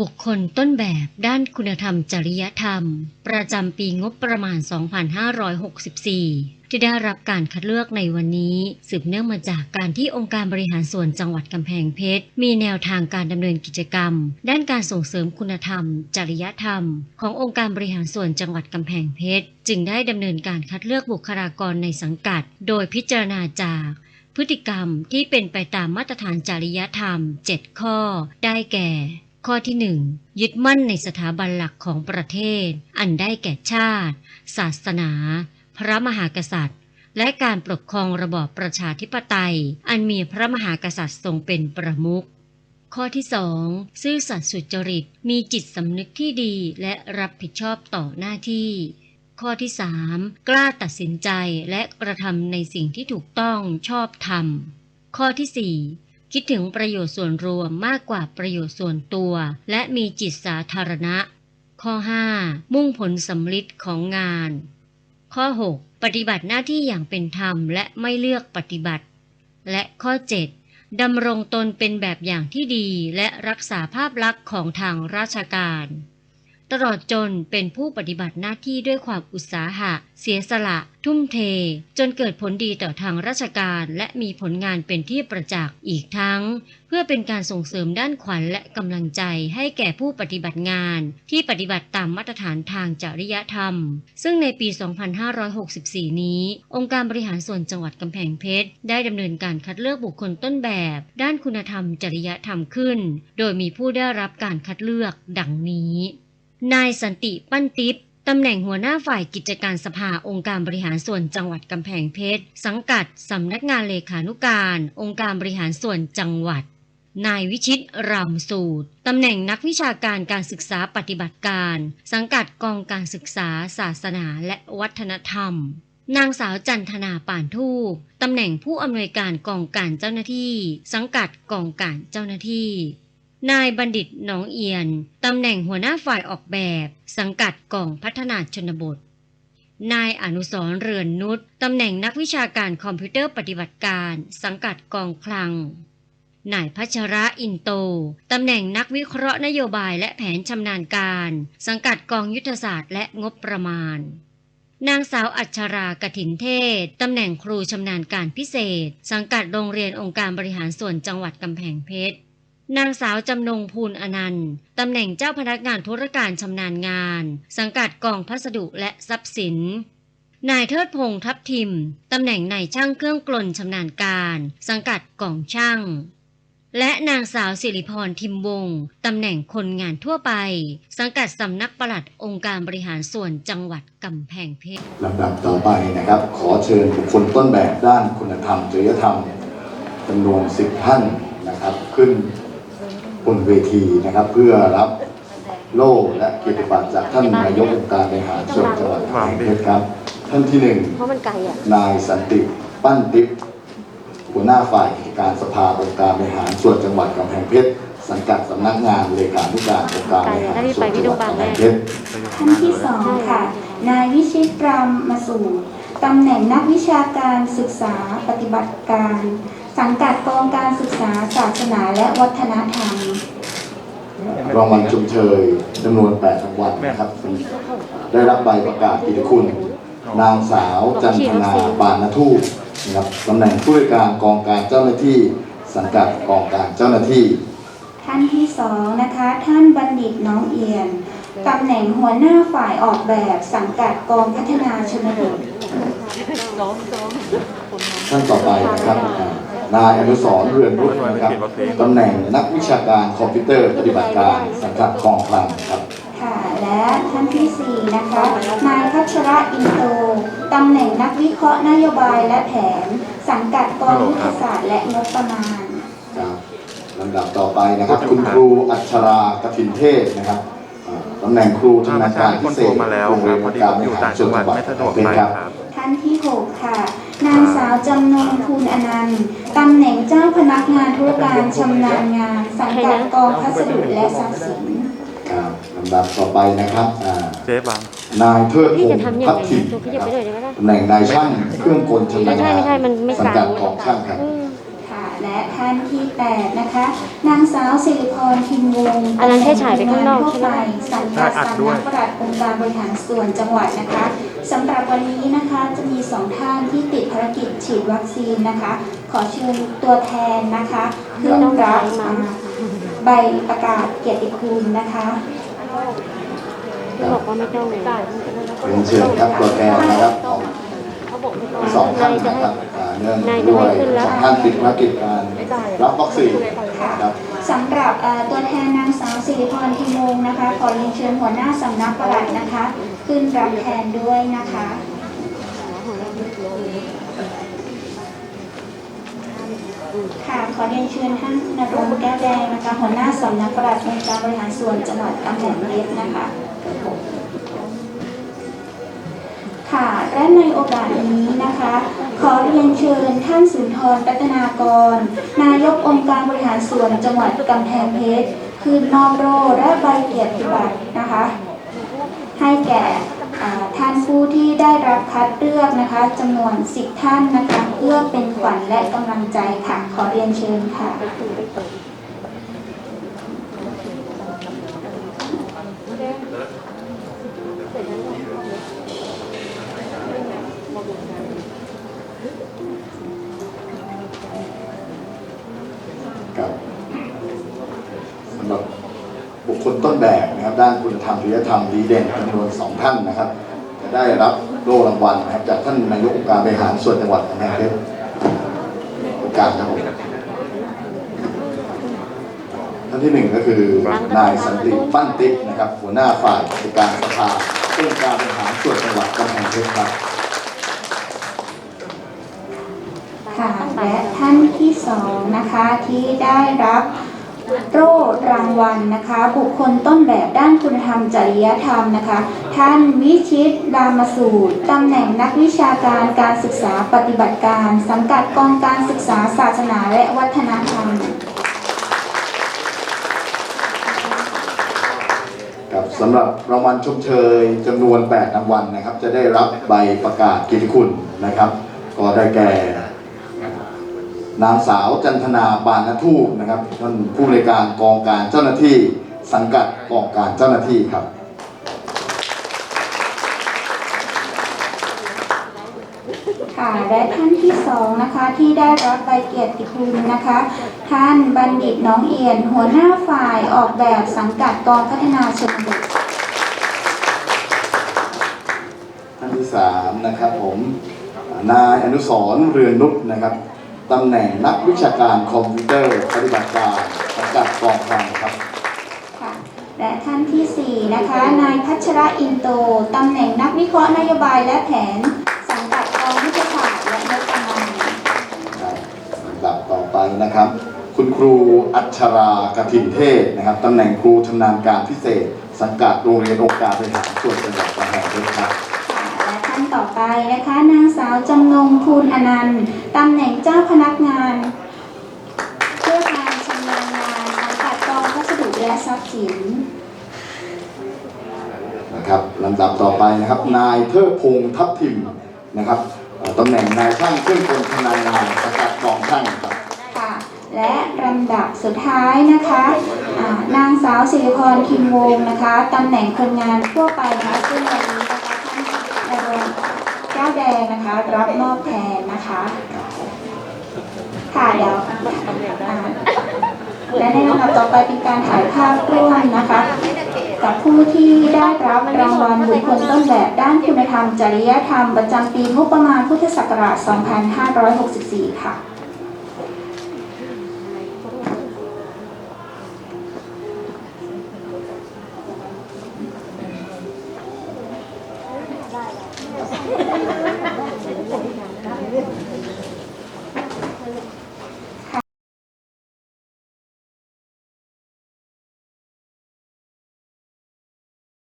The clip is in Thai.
บุคคลต้นแบบด้านคุณธรรมจริยธรรม ประจำปีงบประมาณ 2564 ที่ได้รับการคัดเลือกในวันนี้ สืบเนื่องมาจากการที่องค์การบริหารส่วนจังหวัดกำแพงเพชร มีแนวทางการดำเนินกิจกรรม ด้านการส่งเสริมคุณธรรม จริยธรรม ขององค์การบริหารส่วนจังหวัดกำแพงเพชร จึงได้ดำเนินการคัดเลือกบุคลากรในสังกัด โดยพิจารณาจากพฤติกรรมที่เป็นไปตามมาตรฐานจริยธรรม 7 ข้อ ได้แก่ ข้อที่1ยึดมั่นในสถาบันหลักของประเทศ อันได้แก่ชาติ ศาสนา พระมหากษัตริย์ และการปกครองระบอบประชาธิปไตย อันมีพระมหากษัตริย์ทรงเป็นประมุขข้อที่2ซื่อสัตย์สุจริต มีจิตสำนึกที่ดีและรับผิดชอบต่อหน้าที่ ข้อที่3กล้าตัดสินใจและกระทำในสิ่งที่ถูกต้องชอบธรรม ข้อที่4 คิดถึงประโยชน์ส่วนรวมมากกว่าประโยชน์ส่วนตัว และมีจิตสาธารณะ ข้อ 5 มุ่งผลสำลิดของงาน ข้อ 6 ปฏิบัติหน้าที่อย่างเป็นธรรมและไม่เลือกปฏิบัติ และข้อ 7 ดำรงตนเป็นแบบอย่างที่ดีและรักษาภาพลักษณ์ของทางราชการ ตลอดจนเป็นผู้ปฏิบัติหน้าที่ด้วยความอุตสาหะ เสียสละ ทุ่มเท จนเกิดผลดีต่อทางราชการและมีผลงานเป็นที่ประจักษ์อีกทั้ง เพื่อเป็นการส่งเสริมด้านขวัญและกำลังใจให้แก่ผู้ปฏิบัติงาน ที่ปฏิบัติตามมาตรฐานทางจริยธรรม ซึ่งในปี 2564 นี้ องค์การบริหารส่วนจังหวัดกำแพงเพชรได้ดำเนินการคัดเลือกบุคคลต้นแบบ ด้านคุณธรรมจริยธรรมขึ้น โดยมีผู้ได้รับการคัดเลือกดังนี้ นายสันติปั้นติปตำแหน่งหัวหน้าฝ่ายกิจการสภาองค์การบริหารส่วนจังหวัดกำแพงเพชร สังกัดสำนักงานเลขานุการ องค์การบริหารส่วนจังหวัด นายวิชิตรำสูตร ตำแหน่งนักวิชาการการศึกษาปฏิบัติการ สังกัดกองการศึกษา ศาสนาและวัฒนธรรม นางสาวจันทนาป่านทูปตำแหน่งผู้อำนวยการกองการเจ้าหน้าที่ สังกัดกองการเจ้าหน้าที่ นายบัณฑิตหนองเอียน ตำแหน่งหัวหน้าฝ่ายออกแบบ สังกัดกองพัฒนาชนบท นายอนุสรเรือนนุชตำแหน่งนักวิชาการคอมพิวเตอร์ปฏิบัติการ สังกัดกองคลัง นายพัชระอินโต ตำแหน่งนักวิเคราะห์นโยบายและแผนชำนาญการ สังกัดกองยุทธศาสตร์และงบประมาณนางสาวอัชรากถินเทศ ตำแหน่งครูชำนาญการพิเศษ สังกัดโรงเรียนองค์การบริหารส่วนจังหวัดกำแพงเพชร นางสาวจำนงภูลอนันต์ ตำแหน่งเจ้าพนักงานธุรการชำนาญงาน สังกัดกองพัสดุและทรัพย์สิน นายเทิดพงษ์ทับทิม ตำแหน่งนายช่างเครื่องกลนชำนาญการ สังกัดกองช่าง และนางสาวสิริพรทิมวงศ์ตำแหน่งคนงานทั่วไป สังกัดสำนักปลัดองค์การบริหารส่วนจังหวัดกำแพงเพชรลำดับต่อไปนะครับ ขอเชิญบุคคลต้นแบบด้านคุณธรรมจริยธรรมจำนวน10ท่านนะครับขึ้น บนเวทีนะครับ เพื่อรับโล่และเกียรติบัตรจากท่านนายกองค์การบริหารส่วนจังหวัดกำแพงเพชรครับ ท่านที่หนึ่งเพราะมันไกลอะ นายสันติปั้นติ๊บหัวหน้าฝ่ายกิจการสภาองค์การบริหารส่วนจังหวัดกำแพงเพชรสังกัดสำนักงานเลขานุการองค์การบริหารส่วนจังหวัดกำแพงเพชรท่านที่สองค่ะ นายวิชิตรามมาสูตรตำแหน่งนักวิชาการศึกษาปฏิบัติการ สังกัดกองการศึกษาศาสนาและวัฒนธรรม รางวัลชมเชยจำนวน8รางวัลนะครับ ได้รับใบประกาศกิตติคุณ นางสาวจันทนาปานทูตนะครับตำแหน่งผู้ว่าการกองการเจ้าหน้าที่ สังกัดกองการเจ้าหน้าที่ ท่านที่สองนะคะ ท่านบัณฑิตน้องเอียนตำแหน่งหัวหน้าฝ่ายออกแบบสังกัดกองพัฒนาชนบทท่านต่อไปนะครับอ่า นายอนุสรณ์เรือนรุ่นะครับตำแหน่งนักวิชาการคอมพิวเตอร์ปฏิบัติการสังกัดกองคลังครับค่ะและท่านที่สี่นะคะ นายพัชระอินโตตำแหน่งนักวิเคราะห์นโยบายและแผน สังกัดกองยุทธศาสตร์และงบประมาณครับลำดับต่อไปนะครับ คุณครูอัชรากฐินเทศนะครับอ่าตำแหน่งครูชำนาญการพิเศษมาแล้วโรงคเรีรัยบนพอองดีค์การผมบอริยู่หาต่ารงส่จัวนงหวัดจังหวัดไม่สะดวกเป็นไปครับครับท่านที่หกค่ะ นางสาวจำนงภูลอนันต์ตำแหน่งเจ้าพนักงานธุรการชำนาญงานสังกัดกองพัสดุและทรัพย์สินครับลำดับต่อไปนะครับอ่าเจ๊บัง นายเทิดพพี่งจะศ์ทำยังพัไงฒทิมนะตัวพี่จะไปด้วยได้ไหมล่ะ ตำแหน่งนายช่างเครื่องกลชำนาไม่ญใช่งานไม่ใช่มันไม่สังกลากังดกองช่างครับ อืมค่ะและท่า นนที่8นะคะนางสาวสิริพรทิมวงศ์อันนั้นให้ฉายไปข้างนอกทั่วใช่ไหไปมสังกัดสำนักปลัดองค์การบริหารส่วนจังหวัดนะคะสำหรับวันนี้นะคะจะมีสองท่านที่ติดภารกิจฉีดวัคซีนนะคะ ขอเชิญตัวแทนนะคะขึ้นรับอ่าใบประกาศเกียรติคุณนะคะ ที่บอกว่าไม่ต้องเลยเรียนเชิญครับตัวแทนนะครับของเขาบอกไม่ต้องสองท่านจะนะให้ครับอ่า เนื่องด้วยสองท่านติดภารกิจการรับวัคซีนนะครับสำหรับเอ่อตัวแทนนางสาวสิริพรทิมวงศ์นะคะ ขอเรียนเชิญหัวหน้าสำนักปลัดนะคะ ขึ้นรับแทนด้วยนะคะค่ะขอเรียนเชิญท่านนรงค์แก้วแดงนะคะหัวหน้าสำนักปลัดองค์การบริหารส่วนจังหวัดกำแพงเพชรนะคะ ค่ะ และในโอกาสนี้นะคะ ขอเรียนเชิญท่านสุนทรรัตนากร นายกองค์การบริหารส่วนจังหวัดกำแพงเพชร คืนมอบโรและใบเกียรติบัตรนะคะ ให้แก่ท่านผู้ที่ได้รับคัดเลือกนะคะจำนวน10ท่านนะคะเพื่อเป็นขวัญและกำลังใจค่ะ ขอเรียนเชิญค่ะ กับสำหรับบุคคลต้นแบบนะครับ ด้านคุณธรรมจริยธรรมดีเด่นจำนวนสองท่านนะครับ จะได้รับโล่รางวัลนะครับ จากท่านนายกองค์การบริหารส่วนจังหวัดกำแพงเพชรโอกาสครับผมท่านที่หนึ่งก็คือนายสันติปั้นติ๊กนะครับ หัวหน้าฝ่ายกิจการสภาองค์การบริหารส่วนจังหวัดกำแพงเพชรครับ ค่ะ และท่านที่สองนะคะที่ได้รับโล่รางวัลนะคะ บุคคลต้นแบบด้านคุณธรรมจริยธรรมนะคะ ท่านวิชิตรามสูตรตำแหน่งนักวิชาการการศึกษาปฏิบัติการ สังกัดกองการศึกษาศาสนาและวัฒนธรรมครับสำหรับรางวัลชมเชยจำนวน 8 รางวัลนะครับ จะได้รับใบประกาศกิยรติคุณนะครับ ก็ได้แก่ นางสาวจันทนาบานนทูปนะครับท่านผู้ในวยการกองการเจ้าหน้าที่สังกัดกองการเจ้าหน้าที่ครับค่ะและท่านที่สองนะคะที่ได้รับใบเกียรติคุณนะคะ ท่านบัณฑิตน้องเอียน หัวหน้าฝ่ายออกแบบสังกัดกองพัฒนาชนบทท่านที่สามนะครับผมนายอนุสรณ์เรือนนุชนะครับ ตำแหน่งนักวิชาการคอมพิวเตอร์ปฏิบัติการสังกัดกองคลังครับค่ะและท่านที่สี่นะคะนายพัชระอินโตตำแหน่งนักวิเคราะห์นโยบายและแผนสังกัดกองวิทยาศาสตร์และงบประมาณครับลำดับต่อไปนะครับ คุณครูอัชรากฐินเทศนะครับตำแหน่งครูชำนาญการพิเศษ สังกัดโรงเรียนองค์การบริหารส่วนจังหวัดกำแพงเพชรครับค่ะและ ท่านต่อไปนะคะ นางสาวจำนงภูลอนันต์ตำแหน่งเจ้าพนักงานเพื่อการชำนาญงานสังกัดกองพัสดุและทรัพย์สินนะครับลำดับต่อไปนะครับ นายเทิดพงษ์ทัพทิมนะครับเอ่อตำแหน่งนายช่างเครื่องกลชำนาญงานสังกัดกองช่างครับค่ะและลำดับสุดท้ายนะคะอ่านางสาวสิริพรคิมวงศ์นะคะตำแหน่งคนงานทั่วไปนะคะซึ่ง แดงนะคะ รับมอบแทนนะคะค่ะเดี๋ยวและในลำดับต่อไปเป็นการถ่ายภาพร่วมนะคะกับผู้ที่ได้รับรางวัลบุคคลต้นแบบด้านคุณธรรมจริยธรรม ประจำปีงบประมาณพุทธศักราช 2564 ค่ะ